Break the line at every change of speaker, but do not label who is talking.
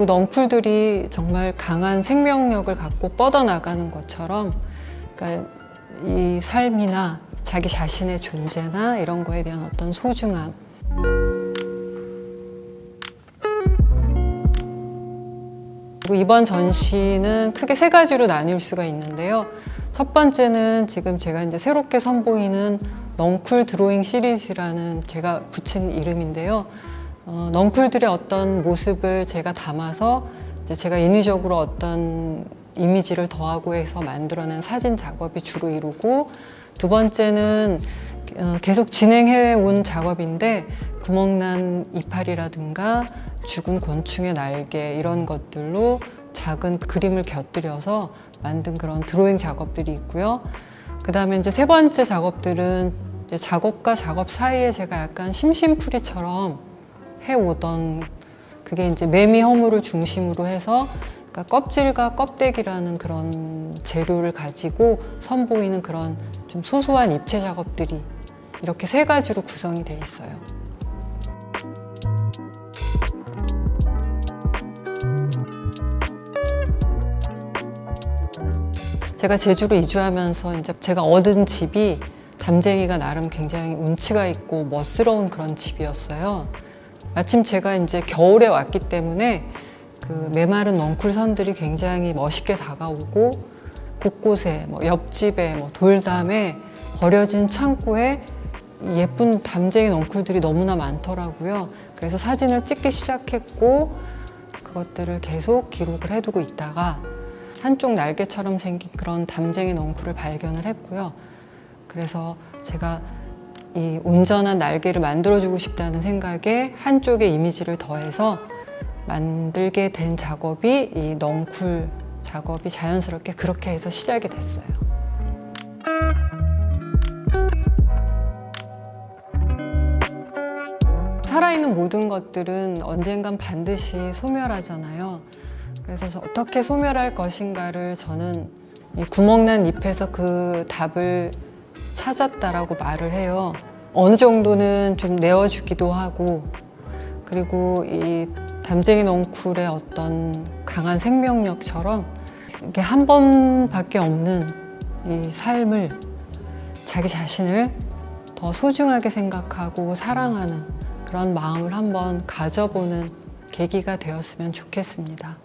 그 넝쿨들이 정말 강한 생명력을 갖고 뻗어나가는 것처럼 그러니까 이 삶이나 자기 자신의 존재나 이런 거에 대한 어떤 소중함 이번 전시는 크게 세 가지로 나뉠 수가 있는데요. 첫 번째는 지금 제가 이제 새롭게 선보이는 넝쿨 드로잉 시리즈라는 제가 붙인 이름인데요. 어, 넝쿨들의 어떤 모습을 제가 담아서 이제 제가 인위적으로 어떤 이미지를 더하고 해서 만들어낸 사진 작업이 주로 이루고 두 번째는 어, 계속 진행해 온 작업인데 구멍난 이파리라든가 죽은 곤충의 날개 이런 것들로 작은 그림을 곁들여서 만든 그런 드로잉 작업들이 있고요. 그 다음에 이제 세 번째 작업들은 이제 작업과 작업 사이에 제가 약간 심심풀이처럼 해오던 그게 이제 매미 허물을 중심으로 해서 그러니까 껍질과 껍데기라는 그런 재료를 가지고 선보이는 그런 좀 소소한 입체 작업들이 이렇게 세 가지로 구성이 돼 있어요. 제가 제주로 이주하면서 이제 제가 얻은 집이 담쟁이가 나름 굉장히 운치가 있고 멋스러운 그런 집이었어요. 마침 제가 이제 겨울에 왔기 때문에 그 메마른 넝쿨 선들이 굉장히 멋있게 다가오고 곳곳에 뭐 옆집에 뭐 돌담에 버려진 창고에 이 예쁜 담쟁이 넝쿨들이 너무나 많더라고요. 그래서 사진을 찍기 시작했고 그것들을 계속 기록을 해두고 있다가 한쪽 날개처럼 생긴 그런 담쟁이 넝쿨을 발견을 했고요. 그래서 제가 이 온전한 날개를 만들어주고 싶다는 생각에 한쪽에 이미지를 더해서 만들게 된 작업이 이 넝쿨 작업이 자연스럽게 그렇게 해서 시작이 됐어요. 살아있는 모든 것들은 언젠간 반드시 소멸하잖아요. 그래서 저 어떻게 소멸할 것인가를 저는 이 구멍난 잎에서 그 답을 찾았다라고 말을 해요. 어느 정도는 좀 내어주기도 하고, 그리고 이 담쟁이 넝쿨의 어떤 강한 생명력처럼 이게 한 번밖에 없는 이 삶을 자기 자신을 더 소중하게 생각하고 사랑하는 그런 마음을 한번 가져보는 계기가 되었으면 좋겠습니다.